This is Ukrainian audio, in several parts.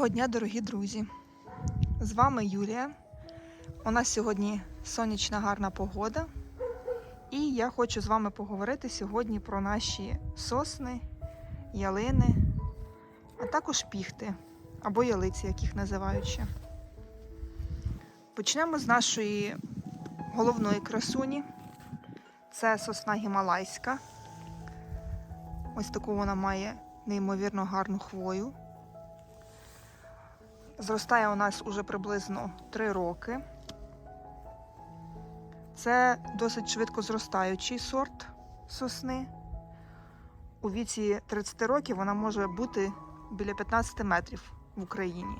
Доброго дня, дорогі друзі! З вами Юлія. У нас сьогодні сонячна гарна погода. І я хочу з вами поговорити сьогодні про наші сосни, ялини, а також піхти або ялиці, як їх називають ще. Почнемо з нашої головної красуні. Це сосна гімалайська. Ось таку вона має неймовірно гарну хвою. Зростає у нас уже приблизно 3 роки. Це досить швидко зростаючий сорт сосни. У віці 30 років вона може бути біля 15 метрів в Україні.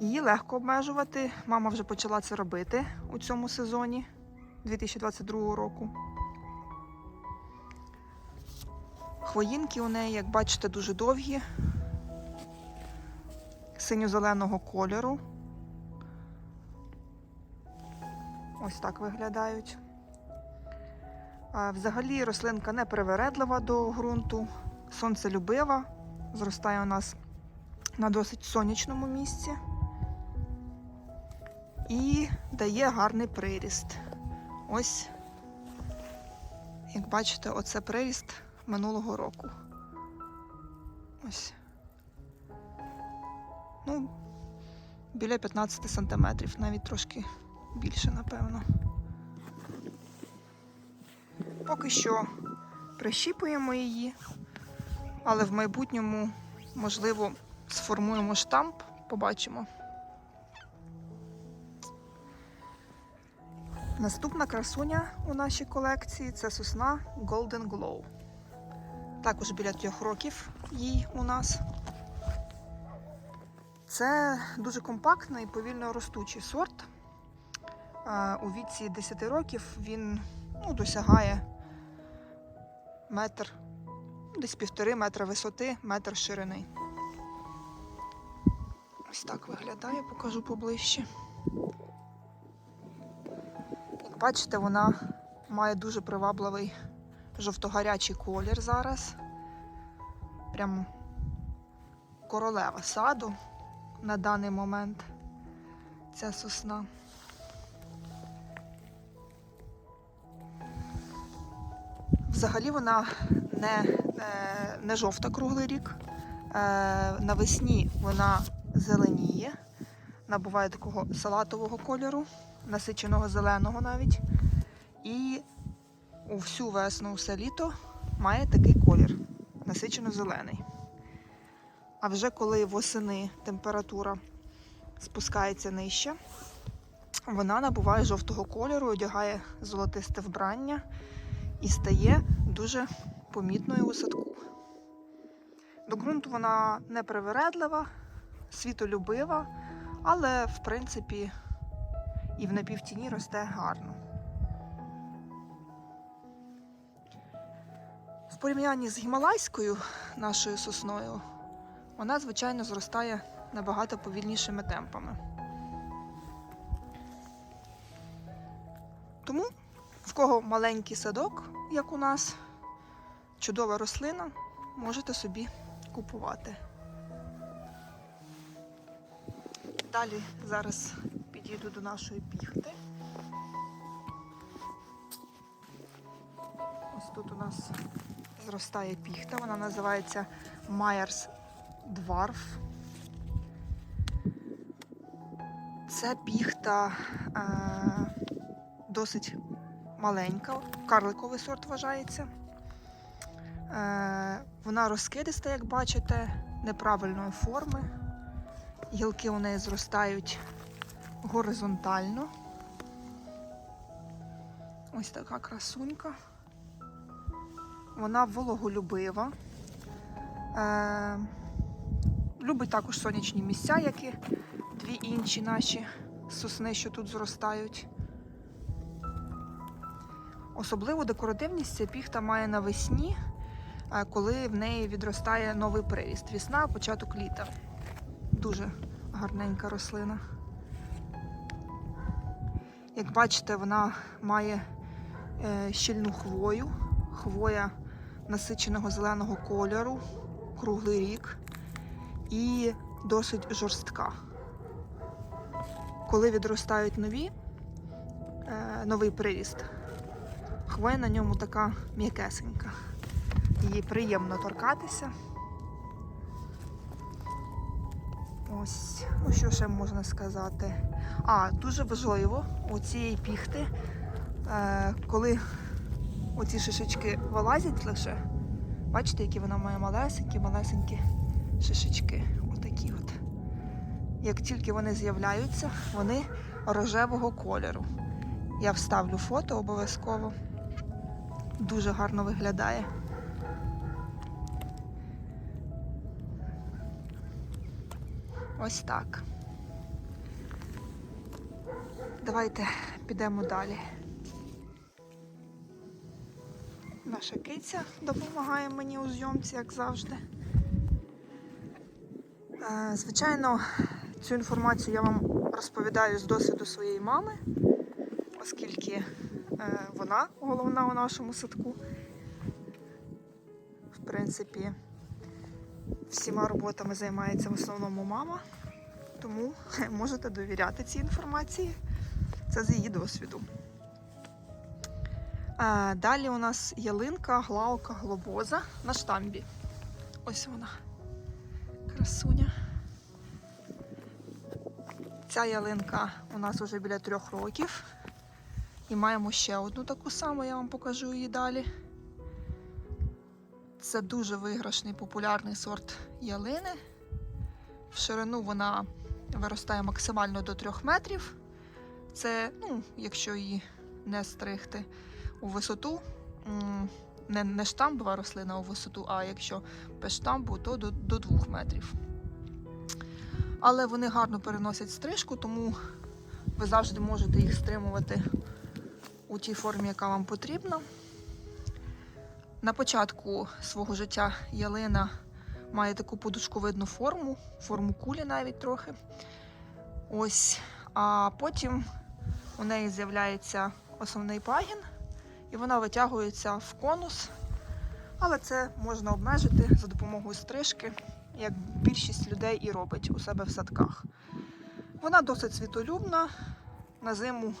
Її легко обмежувати. Мама вже почала це робити у цьому сезоні 2022 року. Хвоїнки у неї, як бачите, дуже довгі, синьо-зеленого кольору. Ось так виглядають. Взагалі рослинка не привередлива до ґрунту, сонцелюбива, зростає у нас на досить сонячному місці і дає гарний приріст. Ось, як бачите, оце приріст минулого року. Ось. Ну, біля 15 сантиметрів, навіть трошки більше, напевно. Поки що прищіпуємо її, але в майбутньому, можливо, сформуємо штамп, побачимо. Наступна красуня у нашій колекції це сосна Golden Glow. Також біля трьох років їй у нас. Це дуже компактний повільно ростучий сорт. У віці 10 років він ну, досягає метр, десь півтори метра висоти, метр ширини. Ось так виглядає, покажу поближче. Як бачите, вона має дуже привабливий жовтогарячий колір зараз. Прям королева саду на даний момент ця сосна. Взагалі вона не, е, не жовта круглий рік. Е, Навесні вона зеленіє, набуває такого салатового кольору, насиченого зеленого навіть. І всю весну, все літо має такий колір, насичено зелений. А вже коли восени температура спускається нижче, вона набуває жовтого кольору, одягає золотисте вбрання і стає дуже помітною у садку. До ґрунту вона не привередлива, світолюбива, але в принципі і в напівтіні росте гарно. В порівнянні з гімалайською нашою сосною, вона, звичайно, зростає набагато повільнішими темпами. Тому, в кого маленький садок, як у нас, чудова рослина, можете собі купувати. Далі зараз підійду до нашої піхти. Ось тут у нас зростає піхта, вона називається Myers Dwarf. Це піхта е, досить маленька, карликовий сорт вважається. Е, вона розкидиста, як бачите, неправильної форми. Гілки у неї зростають горизонтально. Ось така красунька. Вона вологолюбива. Е, любить також сонячні місця, як і дві інші наші сосни, що тут зростають. Особливу декоративність ця піхта має навесні, е, коли в неї відростає новий приріст. Вісна, початок літа. Дуже гарненька рослина. Як бачите, вона має е, щільну хвою, хвоя насиченого зеленого кольору, круглий рік. І досить жорстка. Коли відростають нові, е, новий приріст, хвоя на ньому така м'якесенька. Її приємно торкатися. Ось, ну що ще можна сказати? А, дуже важливо у цієї піхти, е, коли оці шишечки вилазять лише, бачите, які вона має малесенькі, малесенькі шишечки. Отакі от. Як тільки вони з'являються, вони рожевого кольору. Я вставлю фото обов'язково. Дуже гарно виглядає. Ось так. Давайте підемо далі. Наша киця допомагає мені у зйомці, як завжди. Е, Звичайно, цю інформацію я вам розповідаю з досвіду своєї мами, оскільки е, вона головна у нашому садку. В принципі, всіма роботами займається в основному мама, тому можете довіряти цій інформації. Це з її досвіду. Е, Далі у нас ялинка, главка, глобоза на штамбі. Ось вона. Красуня. Ця ялинка у нас вже біля трьох років. І маємо ще одну таку саму, я вам покажу її далі. Це дуже виграшний популярний сорт ялини. В ширину вона виростає максимально до 3 метрів. Це, ну, якщо її не стригти у висоту, не, не штамбова рослина у висоту, а якщо без штамбу, то до, до 2 метрів. Але вони гарно переносять стрижку, тому ви завжди можете їх стримувати у тій формі, яка вам потрібна. На початку свого життя ялина має таку подушковидну форму, форму кулі навіть трохи. Ось. А потім у неї з'являється основний пагін, і вона витягується в конус. Але це можна обмежити за допомогою стрижки, як більшість людей і робить у себе в садках. Вона досить світолюбна. На зиму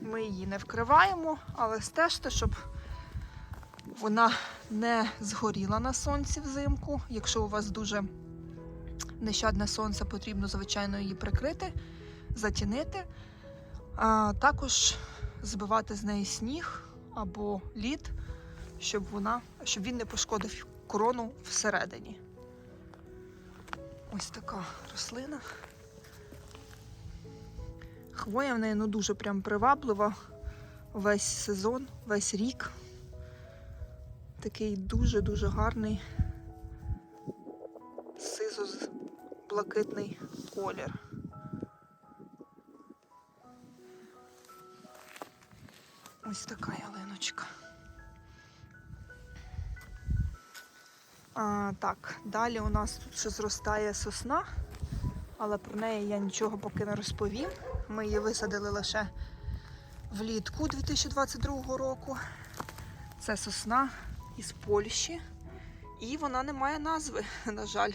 ми її не вкриваємо, але стежте, щоб вона не згоріла на сонці взимку. Якщо у вас дуже нещадне сонце, потрібно, звичайно, її прикрити, затінити. А також збивати з неї сніг або лід, щоб, вона, щоб він не пошкодив корону всередині. Ось така рослина. Хвоя в неї ну, дуже прям приваблива весь сезон, весь рік. Такий дуже-дуже гарний сизо-блакитний колір. Ось така ялиночка. А, так, далі у нас тут ще зростає сосна, але про неї я нічого поки не розповім. Ми її висадили лише влітку 2022 року. Це сосна із Польщі. І вона не має назви, на жаль.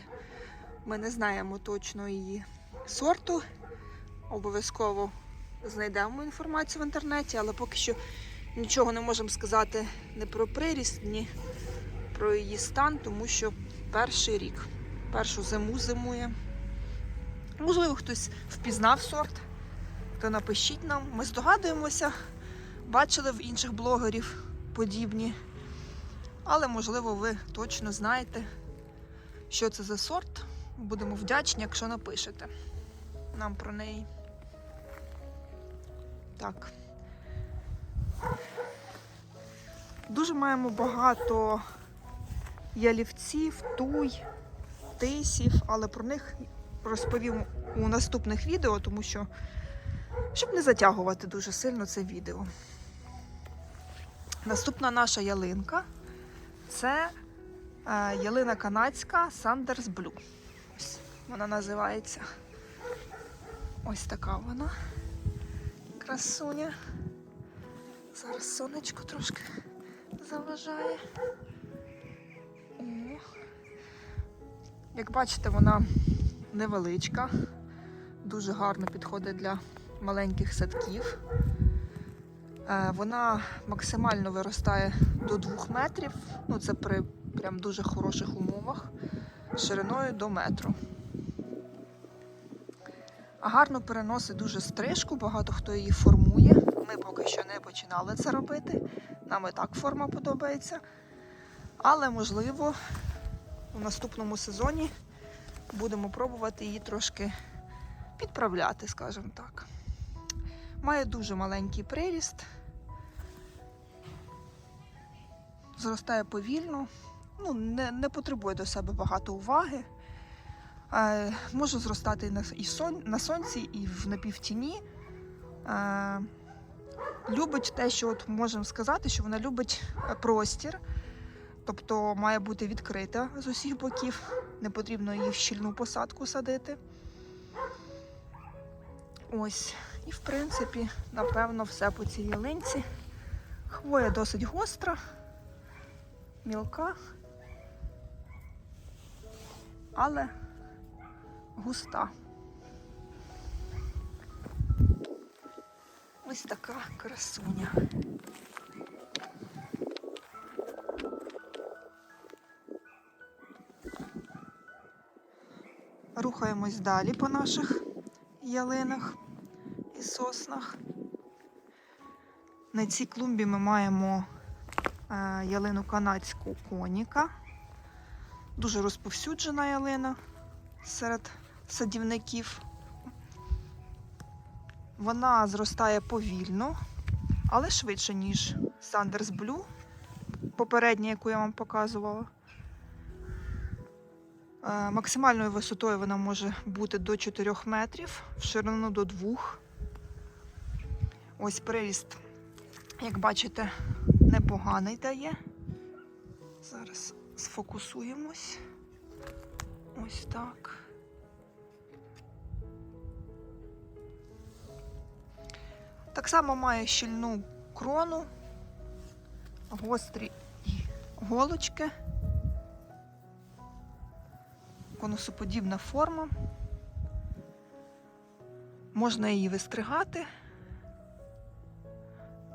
Ми не знаємо точно її сорту. Обов'язково знайдемо інформацію в інтернеті, але поки що нічого не можемо сказати не про приріст, ні про її стан, тому що перший рік, першу зиму зимує. Можливо, хтось впізнав сорт, то напишіть нам. Ми здогадуємося, бачили в інших блогерів подібні. Але, можливо, ви точно знаєте, що це за сорт. Будемо вдячні, якщо напишете нам про неї. Так. Дуже маємо багато ялівців, туй, тисів, але про них розповім у наступних відео, тому що, щоб не затягувати дуже сильно це відео. Наступна наша ялинка це е, ялина канадська Sanders Blue. Ось вона називається. Ось така вона. Красуня. Зараз сонечко трошки заважає. Як бачите, вона невеличка, дуже гарно підходить для маленьких садків. Е, Вона максимально виростає до 2 метрів. Ну, це при прям дуже хороших умовах, шириною до метру. Гарно переносить дуже стрижку, багато хто її формує. Ми поки що не починали це робити. Нам і так форма подобається. Але можливо у наступному сезоні будемо пробувати її трошки підправляти, скажімо так. Має дуже маленький приріст, зростає повільно, ну, не, не потребує до себе багато уваги. Е, може зростати на, і сон, на сонці, і в напівтіні. Е, любить те, що от можемо сказати, що вона любить е, простір, тобто має бути відкрита з усіх боків, не потрібно її в щільну посадку садити. Ось, і в принципі, напевно, все по цій ялинці. Хвоя досить гостра, мілка, але густа. Ось така красуня. Рухаємось далі по наших ялинах і соснах. На цій клумбі ми маємо е, ялину канадську коніка. Дуже розповсюджена ялина серед садівників. Вона зростає повільно, але швидше, ніж Сандерс Блю, попередня, яку я вам показувала. Е, Максимальною висотою вона може бути до 4 метрів, в ширину до 2. Ось приріст, як бачите, непоганий дає. Зараз сфокусуємось. Ось так. Так само має щільну крону, гострі голочки, конусоподібна форма. Можна її вистригати.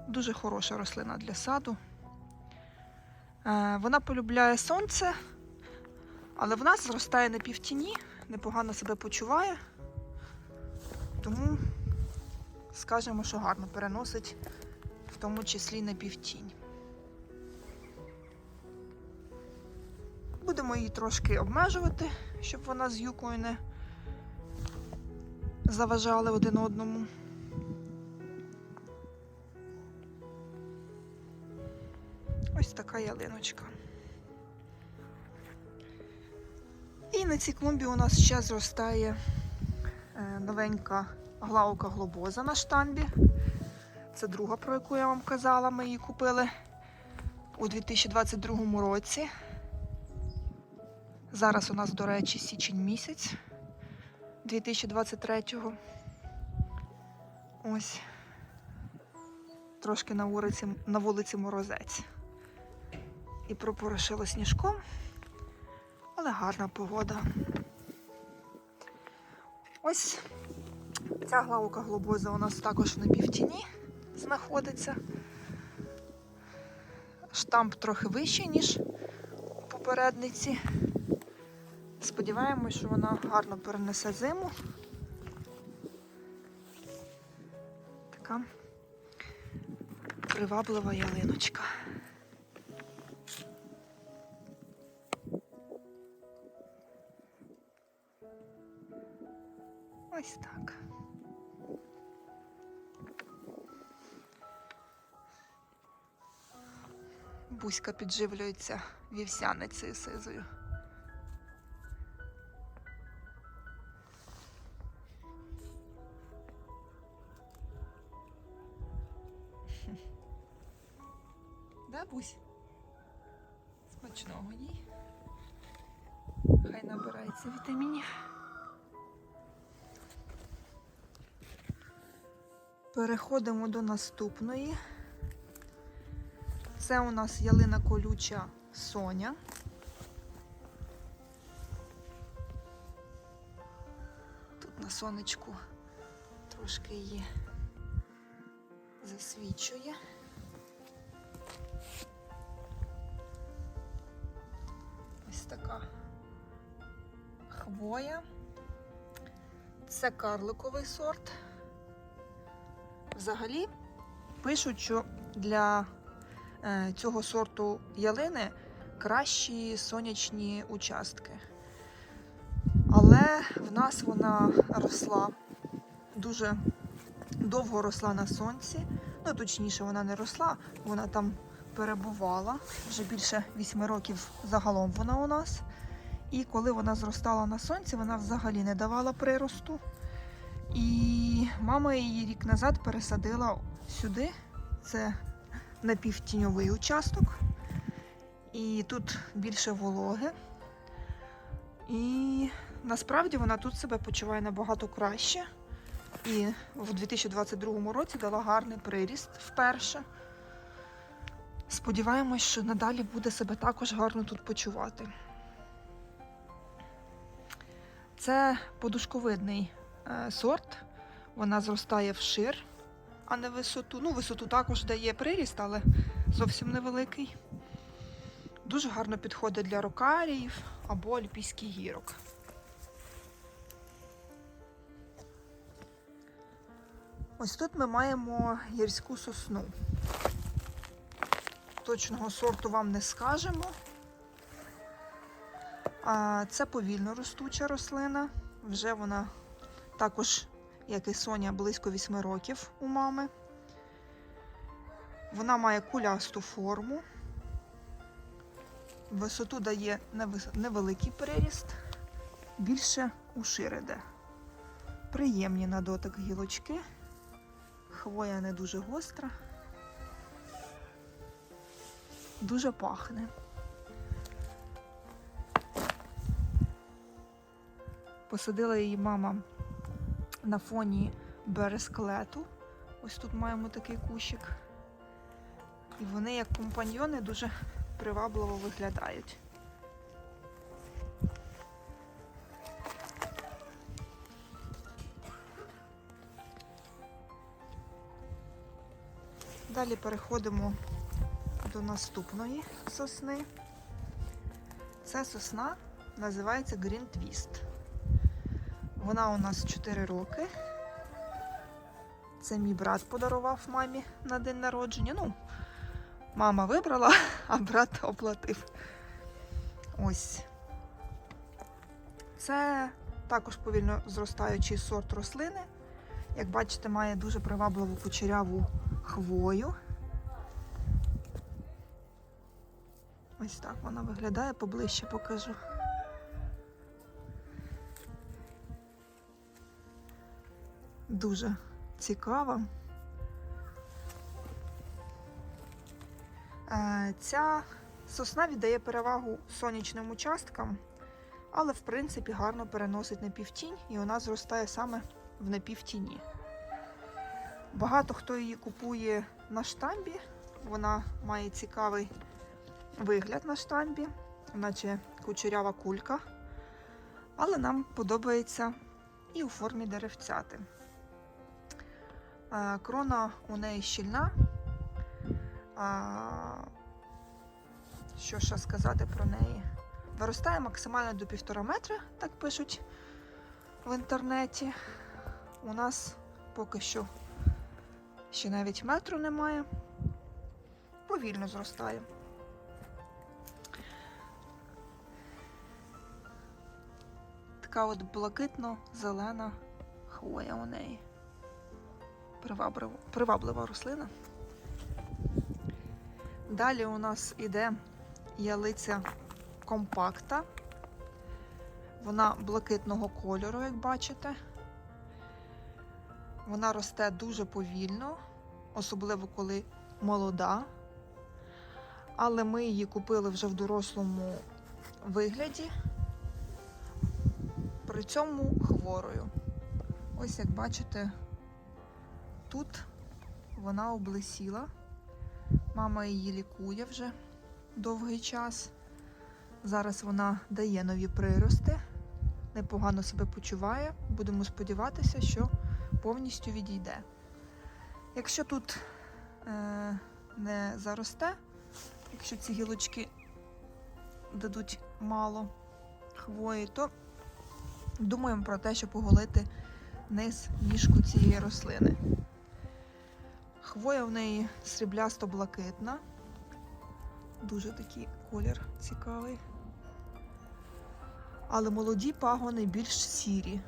Дуже хороша рослина для саду. Е, Вона полюбляє сонце, але вона зростає на півтіні, непогано себе почуває. Тому скажемо, що гарно переносить, в тому числі на півтінь. Будемо її трошки обмежувати, щоб вона з юкою не заважали один одному. Ось така ялиночка. І на цій клумбі у нас ще зростає е, новенька глаука глобоза на штамбі. Це друга, про яку я вам казала. Ми її купили у 2022 році. Зараз у нас, до речі, січень місяць 2023-го. Ось. Трошки на вулиці, на вулиці морозець. І пропорошило сніжком, але гарна погода. Ось ця главка глобоза у нас також на півтіні знаходиться. Штамп трохи вищий, ніж у попередниці. Сподіваємось, що вона гарно перенесе зиму. Така приваблива ялиночка. Ось так. Буська підживлюється вівсяницею сизою. Боїться вітамінів. Переходимо до наступної. Це у нас ялина колюча Соня. Тут на сонечку трошки її засвічує. Хвоя. Це карликовий сорт. Взагалі пишуть, що для е, цього сорту ялини кращі сонячні участки. Але в нас вона росла дуже довго росла на сонці. Ну, точніше, вона не росла, вона там перебувала. Вже більше 8 років загалом вона у нас. І коли вона зростала на сонці, вона взагалі не давала приросту. І мама її рік назад пересадила сюди. Це напівтіньовий участок. І тут більше вологи. І насправді вона тут себе почуває набагато краще. І в 2022 році дала гарний приріст вперше. Сподіваємось, що надалі буде себе також гарно тут почувати. Це подушковидний е, сорт. Вона зростає вшир, а не висоту. Ну, висоту також дає приріст, але зовсім невеликий. Дуже гарно підходить для рокаріїв або альпійських гірок. Ось тут ми маємо гірську сосну. Точного сорту вам не скажемо. Це повільно ростуча рослина. Вже вона також, як і Соня, близько 8 років у мами. Вона має кулясту форму. Висоту дає невеликий переріст, більше ушир іде. Приємні на дотик гілочки. Хвоя не дуже гостра. Дуже пахне. Посадила її мама на фоні бересклету. Ось тут маємо такий кущик. І вони, як компаньйони, дуже привабливо виглядають. Далі переходимо до наступної сосни. Ця сосна називається Green Twist. Вона у нас 4 роки. Це мій брат подарував мамі на день народження. Ну, мама вибрала, а брат оплатив. Ось. Це також повільно зростаючий сорт рослини. Як бачите, має дуже привабливу кучеряву хвою. Ось так вона виглядає, поближче покажу. Дуже цікава. Е, Ця сосна віддає перевагу сонячним участкам, але в принципі гарно переносить напівтінь і вона зростає саме в напівтіні. Багато хто її купує на штамбі. Вона має цікавий вигляд на штамбі, наче кучерява кулька. Але нам подобається і у формі деревцяти. Крона у неї щільна. Що ще сказати про неї? Виростає максимально до півтора метра, так пишуть в інтернеті. У нас поки що ще навіть метру немає. Повільно зростає. Така от блакитно-зелена хвоя у неї. Приваблива, приваблива рослина. Далі у нас іде ялиця компакта. Вона блакитного кольору, як бачите. Вона росте дуже повільно, особливо коли молода. Але ми її купили вже в дорослому вигляді, при цьому хворою. Ось як бачите, тут вона облисіла. Мама її лікує вже довгий час. Зараз вона дає нові прирости, непогано себе почуває. Будемо сподіватися, що повністю відійде. Якщо тут е, не заросте, якщо ці гілочки дадуть мало хвої, то думаємо про те, щоб оголити низ ніжку цієї рослини. Хвоя в неї сріблясто-блакитна. Дуже такий колір цікавий. Але молоді пагони більш сірі.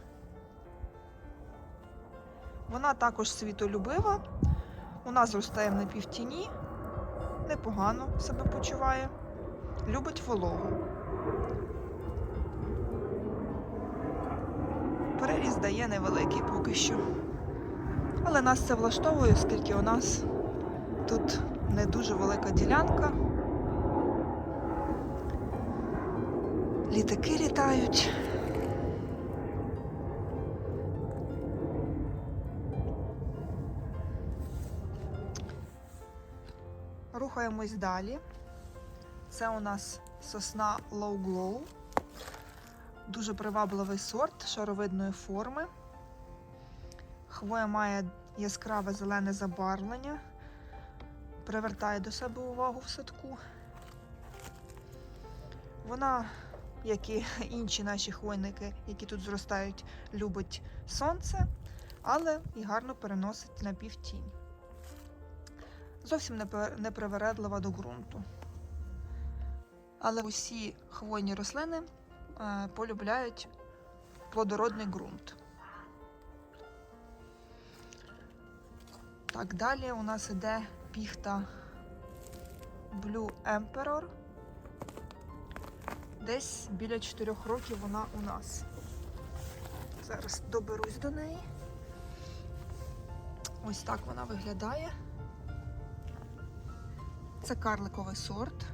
Вона також світолюбива. Нас зростає в напівтіні, непогано себе почуває, любить вологу. Переріз дає невеликий поки що. Але нас це влаштовує, оскільки у нас тут не дуже велика ділянка. Літаки літають. Рухаємось далі. Це у нас сосна Low Glow. Дуже привабливий сорт шаровидної форми. Хвоя має яскраве зелене забарвлення, привертає до себе увагу в садку. Вона, як і інші наші хвойники, які тут зростають, любить сонце, але і гарно переносить на півтінь. Зовсім не пер- не привередлива до ґрунту. Але усі хвойні рослини е, полюбляють плодородний ґрунт. Так, далі у нас іде піхта Blue Emperor. Десь біля 4 років вона у нас. Зараз доберусь до неї. Ось так вона виглядає. Це карликовий сорт.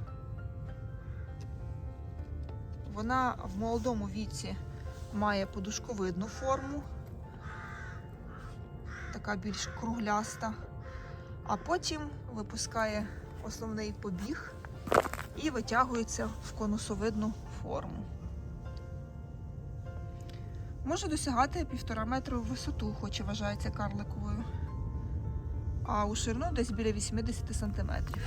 Вона в молодому віці має подушковидну форму, така більш кругляста, а потім випускає основний побіг і витягується в конусовидну форму. Може досягати півтора метра в висоту, хоч і вважається карликовою, а у ширину десь біля 80 сантиметрів.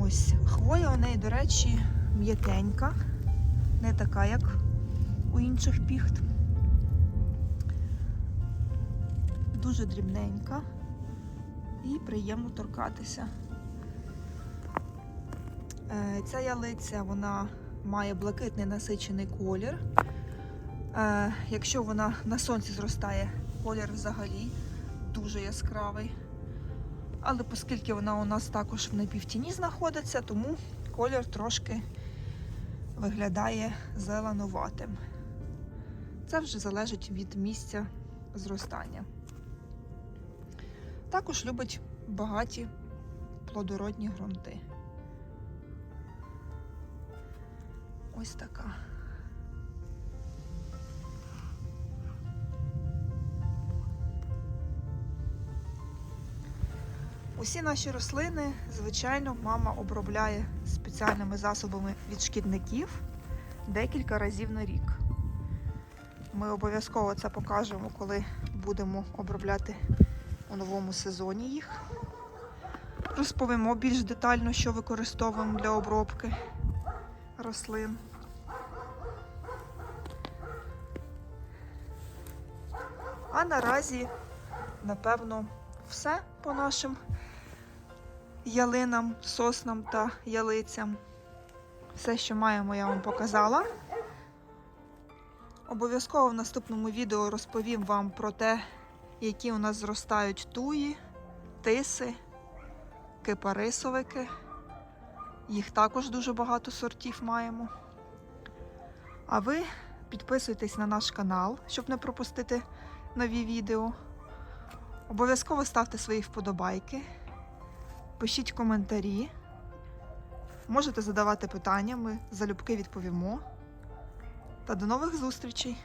Ось хвоя у неї, до речі, м'якенька, не така, як у інших піхт. Дуже дрібненька і приємно торкатися. Е, Ця ялиця вона має блакитний насичений колір. Е, Якщо вона на сонці зростає, колір взагалі дуже яскравий. Але оскільки вона у нас також в напівтіні знаходиться, тому колір трошки виглядає зеленуватим. Це вже залежить від місця зростання. Також любить багаті плодородні ґрунти. Ось така. Усі наші рослини, звичайно, мама обробляє спеціальними засобами від шкідників декілька разів на рік. Ми обов'язково це покажемо, коли будемо обробляти у новому сезоні їх. Розповімо більш детально, що використовуємо для обробки рослин. А наразі, напевно, все по нашим ялинам, соснам та ялицям. Все, що маємо, я вам показала. Обов'язково в наступному відео розповім вам про те, які у нас зростають туї, тиси, кипарисовики. Їх також дуже багато сортів маємо. А ви підписуйтесь на наш канал, щоб не пропустити нові відео. Обов'язково ставте свої вподобайки, пишіть коментарі. Можете задавати питання, ми залюбки відповімо. Та до нових зустрічей!